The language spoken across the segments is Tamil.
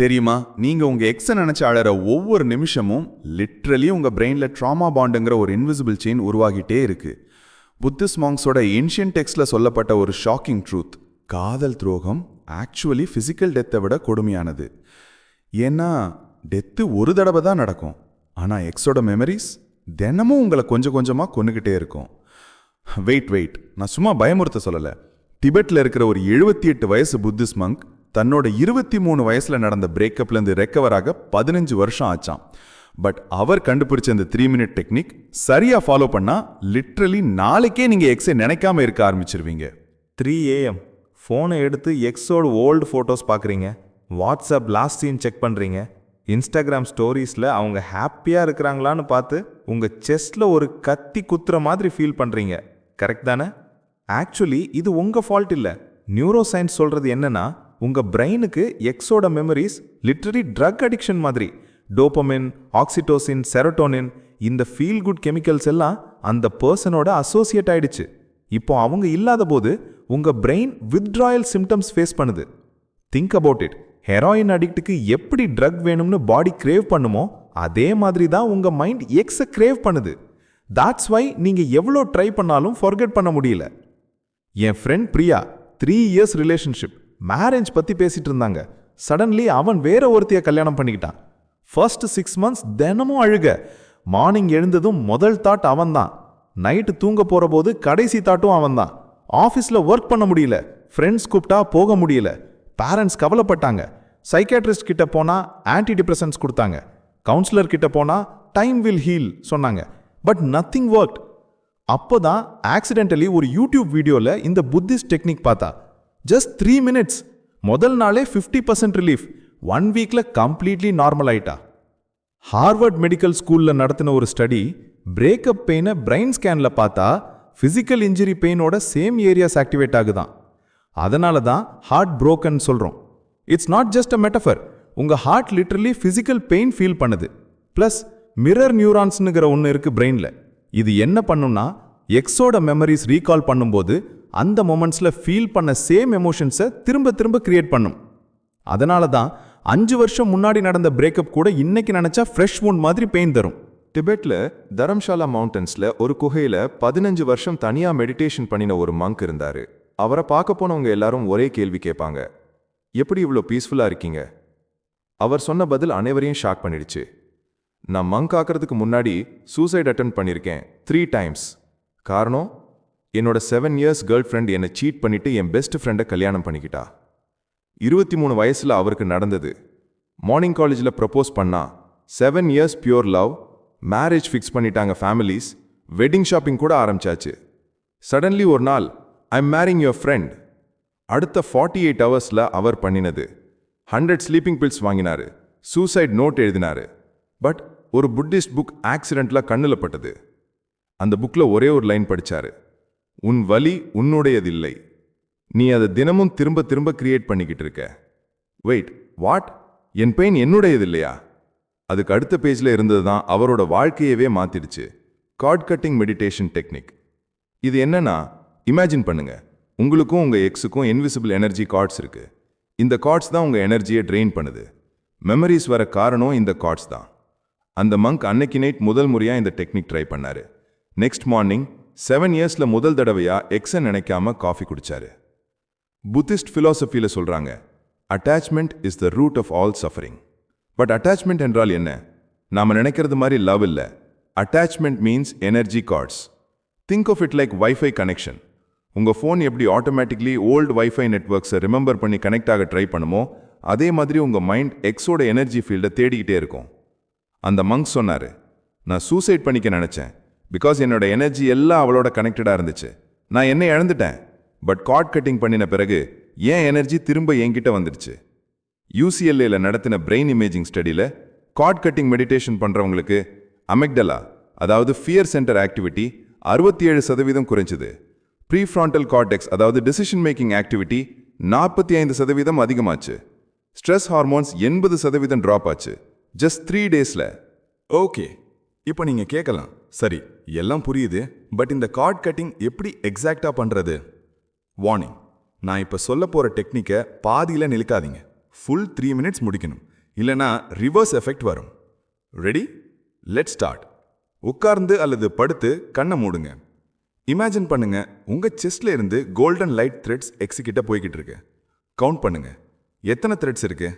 தெரியுமா? நீங்க உங்க எக்ஸ நினைச்சு அழற ஒவ்வொரு நிமிஷமும் லிட்ரலி உங்க பிரெயின்ல ட்ராமா பாண்டுங்கிற ஒரு இன்விசிபிள் செயின் உருவாகிட்டே இருக்கு. புத்திஸ்ட் மாங்ஸோட ஏன்ஷியன் டெக்ஸ்ட்ல சொல்லப்பட்ட ஒரு ஷாக்கிங் ட்ரூத் காதல் துரோகம் ஆக்சுவலி ஃபிசிக்கல் டெத்தை விட கொடுமையானது. ஏன்னா டெத்து ஒரு தடவை தான் நடக்கும். ஆனால் எக்ஸோட மெமரிஸ் தினமும் உங்களை கொஞ்சம் கொஞ்சமாக கொன்னுக்கிட்டே இருக்கும். வெயிட் வெயிட் நான் சும்மா பயமுறுத்த சொல்லலை. திபெட்டில் இருக்கிற ஒரு எழுபத்தி எட்டு வயசு புத்திஸ்ட் மங்க் தன்னோட இருபத்தி மூணு வயசில் நடந்த பிரேக்கப்லேருந்து ரெக்கவராக ரெக்கவர் ஆக பதினஞ்சு வருஷம் ஆச்சாம். பட் அவர் கண்டுபிடிச்ச இந்த த்ரீ மினிட் டெக்னிக் சரியாக ஃபாலோ பண்ணால் லிட்ரலி நாளைக்கே நீங்கள் எக்ஸை நினைக்காம இருக்க ஆரம்பிச்சிருவீங்க. த்ரீ ஏஎம் ஃபோனை எடுத்து எக்ஸோட ஓல்டு ஃபோட்டோஸ் பார்க்குறீங்க வாட்ஸ்அப் லாஸ்ட் சீன் செக் பண்ணுறீங்க இன்ஸ்டாகிராம் ஸ்டோரீஸில் அவங்க ஹாப்பியாக இருக்கிறாங்களான்னு பார்த்து உங்கள் செஸ்ட்டில் ஒரு கத்தி குத்துற மாதிரி ஃபீல் பண்ணுறீங்க கரெக்ட் தானே? ஆக்சுவலி இது உங்கள் ஃபால்ட் இல்லை. நியூரோ சயின்ஸ் சொல்கிறது என்னென்னா உங்கள் பிரெயினுக்கு எக்ஸோட மெமரிஸ் லிட்ரரி ட்ரக் அடிக்ஷன் மாதிரி. டோபமின் ஆக்சிடோசின் செரட்டோனின் இந்த ஃபீல் குட் கெமிக்கல்ஸ் எல்லாம் அந்த பர்சனோட அசோசியேட் ஆயிடுச்சு. இப்போ அவங்க இல்லாத போது உங்கள் பிரெயின் வித்ட்ராயல் சிம்டம்ஸ் ஃபேஸ் பண்ணுது. திங்க் அபவுட் இட் ஹெராயின் அடிக்ட்டுக்கு எப்படி ட்ரக் வேணும்னு பாடி கிரேவ் பண்ணுமோ அதே மாதிரி தான் உங்கள் மைண்ட் எக்ஸை கிரேவ் பண்ணுது. தாட்ஸ் வை நீங்கள் எவ்வளோ ட்ரை பண்ணாலும் ஃபர்கெட் பண்ண முடியல. என் friend Priya three years relationship marriage பத்தி பேசிட்டு இருந்தாங்க. சடன்லி அவன் வேற ஒருத்தைய கல்யாணம் பண்ணிக்கிட்டான். ஃபர்ஸ்ட் சிக்ஸ் மந்த்ஸ் தினமும் அழுக. மார்னிங் எழுந்ததும் முதல் தாட் அவன்தான். நைட்டு தூங்க போற போது கடைசி தாட்டும் அவன்தான். ஆஃபீஸில் ஒர்க் பண்ண முடியல. ஃப்ரெண்ட்ஸ் கூப்பிட்டா போக முடியல. பேரண்ட்ஸ் கவலைப்பட்டாங்க. சைக்காட்ரிஸ்ட் கிட்ட போனா ஆன்டி டிப்ரெசன்ஸ் கொடுத்தாங்க. கவுன்சிலர் கிட்ட போனா டைம் வில் ஹீல் சொன்னாங்க. பட் நத்திங் ஒர்க்ட் அப்போதான் ஆக்சிடென்டலி ஒரு யூடியூப் வீடியோல இந்த புத்திஸ்ட் டெக்னிக் பார்த்தா. ஜஸ்ட் த்ரீ மினிட்ஸ் முதல் நாளே ஃபிஃப்டி பர்சன்ட் ரிலீஃப் ஒன் வீக்ல கம்ப்ளீட்லி நார்மல் ஆயிட்டா. ஹார்வர்ட் மெடிக்கல் ஸ்கூல்ல நடத்தின ஒரு ஸ்டடி பிரேக்கப் பெயினை பிரெயின் ஸ்கேன்ல பார்த்தா ஃபிசிக்கல் இன்ஜுரி பெயினோட சேம் ஏரியாஸ் ஆக்டிவேட் ஆகுதான். அதனால தான் ஹார்ட் புரோக்கன் சொல்றோம். It's not just a metaphor உங்க heart literally physical pain feel பண்ணுது. ப்ளஸ் மிரர் நியூரான்ஸ்னுங்கிற ஒன்று இருக்கு பிரெயினில் இது என்ன பண்ணும்னா எக்ஸோட மெமரிஸ் ரீகால் பண்ணும்போது அந்த மொமெண்ட்ஸில் ஃபீல் பண்ண சேம் எமோஷன்ஸை திரும்ப திரும்ப கிரியேட் பண்ணும். அதனால தான் அஞ்சு வருஷம் முன்னாடி நடந்த பிரேக்கப் கூட இன்னைக்கு நினச்சா ஃப்ரெஷ் மூன் மாதிரி பெயின் தரும். டிபெட்ல தரம்ஷாலா மவுண்டன்ஸில் ஒரு குகையில் பதினஞ்சு வருஷம் தனியாக மெடிடேஷன் பண்ணின ஒரு மங்க் இருந்தார். அவரை பார்க்க போனவங்க எல்லாரும் ஒரே கேள்வி கேட்பாங்க. எப்படி இவ்வளோ பீஸ்ஃபுல்லாக இருக்கீங்க? அவர் சொன்ன பதில் அனைவரையும் ஷாக் பண்ணிடுச்சு. நான் மங்க் ஆக்கிறதுக்கு முன்னாடி சூசைட் அட்டன் பண்ணியிருக்கேன் த்ரீ டைம்ஸ் காரணம் என்னோட செவன் இயர்ஸ் கேர்ள் ஃப்ரெண்ட் என்னை சீட் பண்ணிட்டு என் பெஸ்ட் ஃப்ரெண்டை கல்யாணம் பண்ணிக்கிட்டா. இருபத்தி மூணு வயசுல அவருக்கு நடந்தது. மார்னிங் காலேஜில் ப்ரப்போஸ் பண்ணா seven years pure love marriage fix பண்ணிட்டாங்க ஃபேமிலிஸ் வெட்டிங் ஷாப்பிங் கூட ஆரம்பிச்சாச்சு. சடன்லி ஒரு நாள் I am marrying your friend அடுத்த ஃபார்ட்டி எயிட் ஹவர்ஸில் அவர் பண்ணினது. ஹண்ட்ரட் ஸ்லீப்பிங் பில்ஸ் வாங்கினாரு. சூசைட் நோட் எழுதினாரு. பட் ஒரு புத்திஸ்ட் புக் ஆக்சிடென்ட்ல கண்ணில் பட்டது. அந்த புக்கில் ஒரே ஒரு லைன் படிச்சாரு. உன் வலி உன்னுடையதில்லை. நீ அதை தினமும் திரும்ப திரும்ப கிரியேட் பண்ணிக்கிட்டு இருக்க. வெயிட் வாட் என் பெயின் என்னுடையது இல்லையா அதுக்கு அடுத்த பேஜில் இருந்தது தான் அவரோட வாழ்க்கையவே மாத்திடுச்சு. கார்ட் கட்டிங் மெடிடேஷன் டெக்னிக் இது என்னன்னா இமேஜின் பண்ணுங்க. உங்களுக்கும் உங்க எக்ஸுக்கும் இன்விசிபிள் எனர்ஜி கார்ட்ஸ் இருக்கு. இந்த கார்ட்ஸ் தான் உங்க எனர்ஜியை ட்ரெயின் பண்ணுது. மெமரிஸ் வர காரணம் இந்த கார்ட்ஸ் தான். அந்த மங்க் அன்னைக்கு நைட் முதல் முறையா இந்த டெக்னிக் ட்ரை பண்ணாரு. நெக்ஸ்ட் மார்னிங் செவன் இயர்ஸ்ல முதல் தடவையா எக்ஸை நினைக்காம காஃபி குடிச்சாரு. புத்திஸ்ட் ஃபிலாசபியில் சொல்றாங்க attachment is the root of all suffering but attachment என்றால் என்ன? நாம நினைக்கிறது மாதிரி லவ் இல்ல. Attachment means energy cords think of it like WiFi connection உங்க ஃபோன் எப்படி ஆட்டோமேட்டிக்லி ஓல்டு வைஃபை நெட்ஒர்க்ஸை ரிமெம்பர் பண்ணி கனெக்ட் ஆக ட்ரை பண்ணுமோ அதே மாதிரி உங்க மைண்ட் எக்ஸோட எனர்ஜி ஃபீல்டை தேடிக்கிட்டே இருக்கும். அந்த மங்க் சொன்னாரு நான் சூசைட் பண்ணிக்க நினச்சேன். பிகாஸ் என்னோட எனர்ஜி எல்லாம் அவளோட கனெக்டடாக இருந்துச்சு. நான் என்ன இழந்துட்டேன். பட் கார்ட் கட்டிங் பண்ணின பிறகு ஏன் எனர்ஜி திரும்ப என்கிட்ட வந்துடுச்சு. யூசிஎல்ஏல நடத்தின பிரெயின் இமேஜிங் ஸ்டடியில் கார்ட் கட்டிங் மெடிடேஷன் பண்ணுறவங்களுக்கு அமெக்டலா அதாவது ஃபியர் சென்டர் ஆக்டிவிட்டி அறுபத்தி ஏழு சதவீதம் குறைஞ்சுது. ப்ரீஃப்ராண்டல் கார்டெக்ஸ் அதாவது டிசிஷன் மேக்கிங் ஆக்டிவிட்டி நாற்பத்தி ஐந்து சதவீதம் அதிகமாச்சு. ஸ்ட்ரெஸ் ஹார்மோன்ஸ் எண்பது சதவீதம் ட்ராப் ஆச்சு. ஜஸ்ட் த்ரீ டேஸில் ஓகே இப்போ நீங்க கேட்கலாம் சரி எல்லாம் புரியுது பட் இந்த கார்ட் கட்டிங் எப்படி எக்ஸாக்டாக பண்ணுறது வார்னிங் நான் இப்போ சொல்ல போகிற டெக்னிக்கை பாதியில் நிலுக்காதீங்க ஃபுல் த்ரீ மினிட்ஸ் முடிக்கணும். இல்லைனா ரிவர்ஸ் எஃபெக்ட் வரும். ரெடி லெட் ஸ்டார்ட் உட்கார்ந்து அல்லது படுத்து கண்ணை மூடுங்க. இமேஜின் பண்ணுங்க உங்கள் செஸ்ட்ல இருந்து கோல்டன் லைட் த்ரெட்ஸ் எக்ஸிகிட்ட போய்கிட்டு இருக்கு. கவுண்ட் பண்ணுங்க. எத்தனை த்ரெட்ஸ் இருக்கு?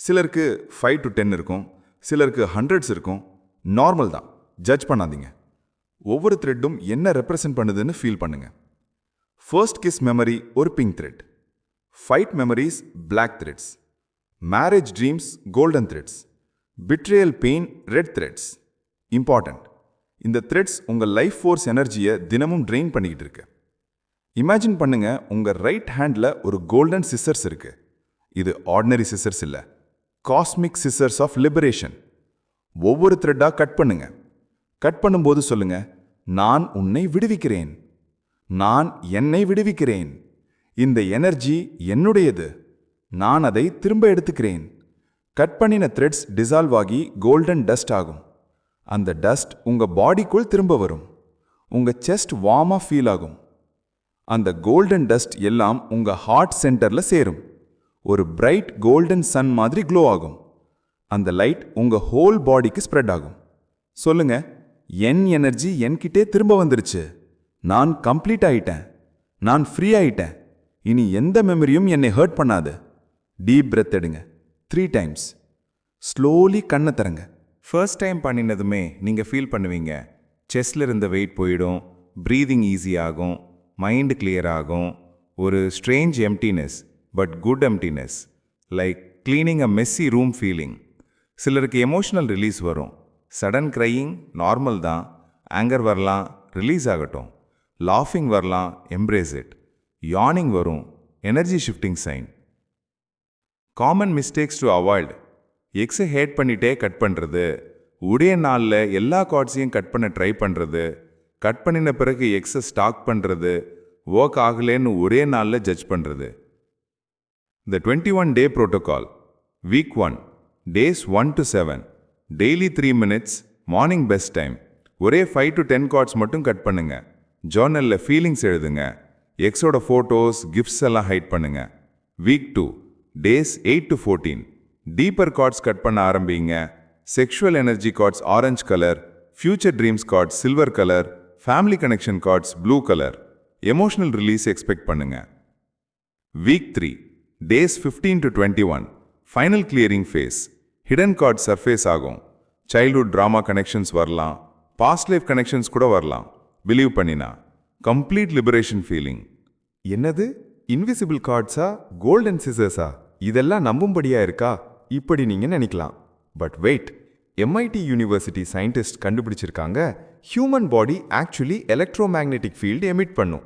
சிலருக்கு ஃபைவ் டு டென் இருக்கும். சிலருக்கு ஹண்ட்ரட்ஸ் இருக்கும். நார்மல் தான். ஜட்ஜ் பண்ணாதீங்க. ஒவ்வொரு த்ரெட்டும் என்ன ரெப்ரசன்ட் பண்ணுதுன்னு ஃபீல் பண்ணுங்க. ஃபர்ஸ்ட் கிஸ் மெமரி ஒரு pink thread fight memories black threads marriage dreams golden threads betrayal pain red threads important இந்த த்ரெட்ஸ் உங்கள் லைஃப் ஃபோர்ஸ் எனர்ஜியை தினமும் ட்ரெயின் பண்ணிக்கிட்டு இருக்கு. இமேஜின் பண்ணுங்க உங்கள் ரைட் ஹேண்டில் ஒரு கோல்டன் சிசர்ஸ் இருக்கு. இது ஆர்டினரி சிசர்ஸ் இல்லை. காஸ்மிக் சிசர்ஸ் ஆஃப் லிபரேஷன் ஒவ்வொரு த்ரெட்டாக கட் பண்ணுங்கள் கட் பண்ணும்போது சொல்லுங்க நான் உன்னை விடுவிக்கிறேன். நான் என்னை விடுவிக்கிறேன். இந்த எனர்ஜி என்னுடையது. நான் அதை திரும்ப எடுத்துக்கிறேன். கட் பண்ணின த்ரெட்ஸ் டிசால்வ் ஆகி கோல்டன் டஸ்ட் ஆகும். அந்த டஸ்ட் உங்க பாடிக்குள் திரும்ப வரும். உங்க செஸ்ட் வார்மாக ஃபீல் ஆகும். அந்த கோல்டன் டஸ்ட் எல்லாம் உங்க ஹார்ட் சென்டர்ல சேரும். ஒரு பிரைட் கோல்டன் சன் மாதிரி க்ளோ ஆகும். அந்த லைட் உங்க ஹோல் பாடிக்கு ஸ்ப்ரெட் ஆகும். சொல்லுங்க என் எனர்ஜி என்கிட்டே திரும்ப வந்துருச்சு. நான் கம்ப்ளீட் ஆயிட்டேன். நான் ஃப்ரீ ஆயிட்டேன். இனி எந்த மெமரியும் என்னை ஹர்ட் பண்ணாது. டீப் பிரெத் எடுங்க. த்ரீ டைம்ஸ் ஸ்லோலி கண்ணை திறங்க. ஃபர்ஸ்ட் டைம் பண்ணினதுமே நீங்கள் ஃபீல் பண்ணுவீங்க. செஸ்ல இருந்த வெயிட் போயிடும். ப்ரீதிங் ஈஸி ஆகும். மைண்டு கிளியர் ஆகும். ஒரு strange emptiness but good emptiness like cleaning a messy room feeling சிலருக்கு எமோஷனல் ரிலீஸ் வரும். சடன் க்ரையிங் நார்மல் தான். ஆங்கர் வரலாம் ரிலீஸ் ஆகட்டும். லாஃபிங் வரலாம் எம்ப்ரேஸ் இட் யானிங் வரும் energy shifting sign common mistakes to avoid எக்ஸை ஹேட் பண்ணிட்டே கட் பண்ணுறது ஒரே நாளில் எல்லா கார்ட்ஸையும் கட் பண்ண ட்ரை பண்ணுறது கட் பண்ணின பிறகு எக்ஸை ஸ்டாக் பண்ணுறது ஒர்க் ஆகலேன்னு ஒரே நாளில் ஜட்ஜ் பண்ணுறது the twenty one day protocol week one days one to seven daily three minutes morning best time ஒரே ஃபைவ் டு டென் கார்ட்ஸ் மட்டும் கட் பண்ணுங்க. ஜேர்னலில் ஃபீலிங்ஸ் எழுதுங்க. எக்ஸோட ஃபோட்டோஸ் கிஃப்ட்ஸ் எல்லாம் ஹைட் பண்ணுங்க. Week two days eight to fourteen deeper cords cut பண்ண ஆரம்பிங்க. Sexual energy cords orange colour future dreams cords silver colour family connection cords blue colour emotional release expect பண்ணுங்க. Week three days fifteen to twenty one final clearing phase hidden cord surface ஆகும். சைல்ட்ஹுட் ட்ராமா கனெக்ஷன்ஸ் வரலாம். பாஸ்ட் லைஃப் கனெக்ஷன்ஸ் கூட வரலாம். பிலீவ் பண்ணினா. கம்ப்ளீட் லிபரேஷன் ஃபீலிங் என்னது? இன்விசிபிள் கார்ட்ஸா கோல்டன் சிசர்ஸா இதெல்லாம் நம்பும்படியா இருக்கா? இப்படி நீங்க நினைக்கலாம். But wait MIT university scientist கண்டுபிடிச்சிருக்காங்க. Human body actually electromagnetic field emit பண்ணும்.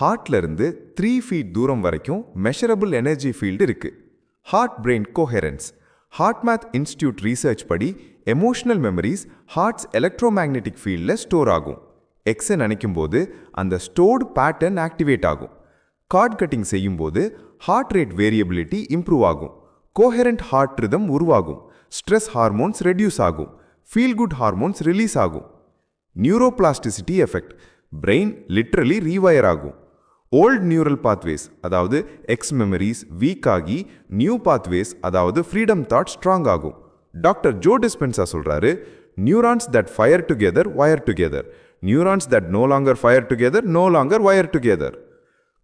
ஹார்ட்ல இருந்து த்ரீ ஃபீட் தூரம் வரைக்கும் மெஷரபிள் எனர்ஜி ஃபீல்டு இருக்கு. Heart brain coherence HeartMath Institute research படி எமோஷனல் மெமரிஸ் ஹார்ட்ஸ் எலக்ட்ரோமேக்னெட்டிக் ஃபீல்டில் ஸ்டோர் ஆகும். எக்ஸை நினைக்கும் போது அந்த ஸ்டோர்டு பேட்டர்ன் ஆக்டிவேட் ஆகும். கார்ட் கட்டிங் செய்யும்போது ஹார்ட் ரேட் வேரியபிலிட்டி இம்ப்ரூவ் ஆகும். கோஹரண்ட் ஹார்ட் ரிதம் உருவாகும். ஸ்ட்ரெஸ் ஹார்மோன்ஸ் ரெடியூஸ் ஆகும். ஃபீல் குட் ஹார்மோன்ஸ் ரிலீஸ் ஆகும். Neuroplasticity effect brain literally rewire ஆகும். ஓல்ட் நியூரல் பாத்வேஸ் அதாவது எக்ஸ் மெமரிஸ் வீக் ஆகி நியூ பாத்வேஸ் அதாவது ஃப்ரீடம் தாட் ஸ்ட்ராங் ஆகும். டாக்டர் ஜோ டிஸ்பென்சா சொல்கிறாரு neurons that fire together wire together neurons that no longer fire together no longer wire together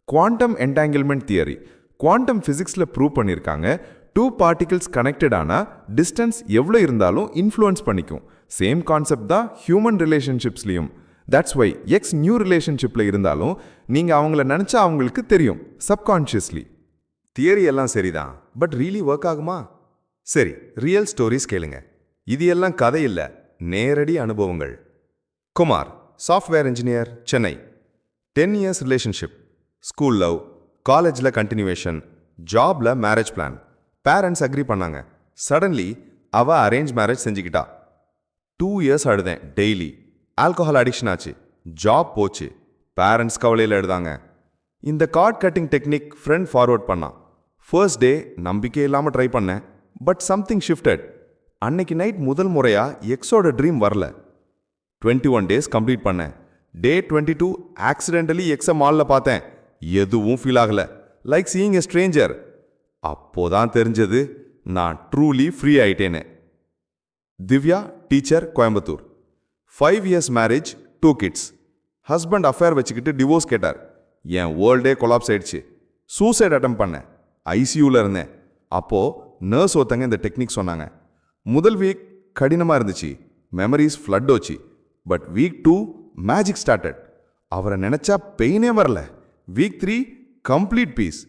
quantum entanglement theory quantum ஃபிசிக்ஸில் ப்ரூவ் பண்ணியிருக்காங்க டூ பார்ட்டிகிள்ஸ் கனெக்டட் ஆனால் டிஸ்டன்ஸ் எவ்வளோ இருந்தாலும் இன்ஃப்ளூயன்ஸ் பண்ணிக்கும். சேம் கான்செப்ட் தான் ஹியூமன் ரிலேஷன்ஷிப்ஸ்லையும் தட்ஸ் வை எக்ஸ் நியூ ரிலேஷன்ஷிப்பில் இருந்தாலும் நீங்கள் அவங்கள நினச்சா அவங்களுக்கு தெரியும் சப்கான்ஷியஸ்லி தியரி எல்லாம் சரிதான் பட் ரீலி ஒர்க் ஆகுமா? சரி ரியல் ஸ்டோரிஸ் கேளுங்க. இது எல்லாம் கதை இல்லை நேரடி அனுபவங்கள். Kumar software engineer Chennai ten years relationship school love காலேஜில் கண்டினியூவேஷன் ஜாப்ல மேரேஜ் பிளான் பேரண்ட்ஸ் அக்ரி பண்ணாங்க. சடன்லி அவ அரேஞ்ச் மேரேஜ் செஞ்சுக்கிட்டா. டூ இயர்ஸ் அழுதேன் டெய்லி ஆல்கஹால் அடிக்ஷன் ஆச்சு. ஜாப் போச்சு. பேரண்ட்ஸ் கவலையில் எடுதாங்க இந்த cord cutting technique friend forward பண்ணான். ஃபர்ஸ்ட் டே நம்பிக்கை இல்லாமல் ட்ரை பண்ணேன். பட் சம்திங் ஷிஃப்டட் அன்னைக்கு நைட் முதல் முறையா எக்ஸோட ட்ரீம் வரல. டுவெண்ட்டி ஒன் டேஸ் கம்ப்ளீட் பண்ணேன் டே டுவெண்ட்டி டூ ஆக்சிடென்டலி எக்ஸை மாலில் பார்த்தேன். எதுவும் ஃபீல் ஆகல. லைக் சீயிங் எ ஸ்ட்ரேஞ்சர் அப்போதான் தெரிஞ்சது நான் truly free ஆயிட்டேன்னு Divya teacher Coimbatore. Five years marriage two kids husband affair வச்சுக்கிட்டு டிவோர்ஸ் கேட்டார். என் வேர்ல்டே கொலாப்ஸ் ஆயிடுச்சு. சூசைட் அட்டம் பண்ணேன். ஐசியூவில் இருந்தேன். அப்போது நர்ஸ் ஒருத்தங்க இந்த டெக்னிக் சொன்னாங்க. முதல் வீக் கடினமாக இருந்துச்சு. மெமரிஸ் ஃப்ளட் வச்சு but week two magic started அவரை நினச்சா பெயினே வரல. வீக் த்ரீ கம்ப்ளீட் பீஸ்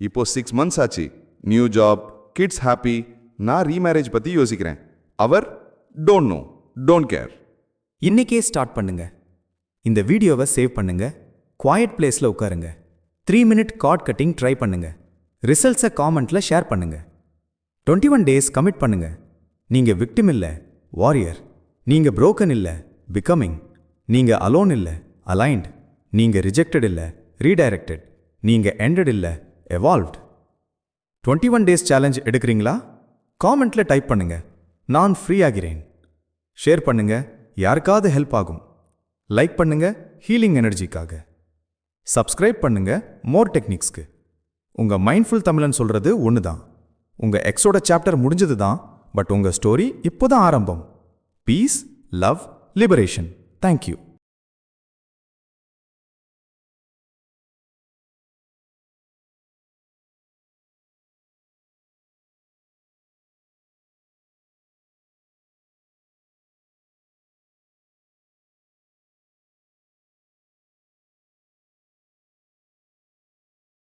இப்போ சிக்ஸ் மந்த்ஸ் ஆச்சு. நியூ ஜாப் கிட்ஸ் ஹாப்பி நான் ரீமேரேஜ் பற்றி யோசிக்கிறேன். அவர் டோன்ட் நோ டோன்ட் கேர் இன்னைக்கே ஸ்டார்ட் பண்ணுங்க. இந்த வீடியோவை சேவ் பண்ணுங்க. குவாய்ட் பிளேஸில் உட்காருங்க. Three minute cord cutting try பண்ணுங்க. ரிசல்ட்ஸை காமெண்ட்ல ஷேர் பண்ணுங்க. டுவெண்ட்டி ஒன் டேஸ் கமிட் பண்ணுங்க. நீங்க விக்டிம் இல்ல வாரியர் நீங்க புரோக்கன் இல்ல பிகமிங் நீங்க அலோன் இல்ல அலைன்ட் நீங்க ரிஜெக்டட் இல்ல ரீடைரக்டட் நீங்க எண்டட் இல்ல evolved twenty one days challenge எடுக்கிறீங்களா காமெண்ட்ல டைப் பண்ணுங்க. நான் ஃப்ரீ ஆகிறேன். ஷேர் பண்ணுங்க. யாருக்காவது ஹெல்ப் ஆகும். லைக் பண்ணுங்க ஹீலிங் எனர்ஜிக்காக சப்ஸ்கிரைப் பண்ணுங்க மோர் டெக்னிக்ஸ்க்கு உங்க மைண்ட்ஃபுல் தமிழன் சொல்றது ஒன்று தான் உங்க எக்ஸோட சாப்டர் முடிஞ்சது தான் பட் உங்க ஸ்டோரி இப்போதான் ஆரம்பம். Piece love liberation thank you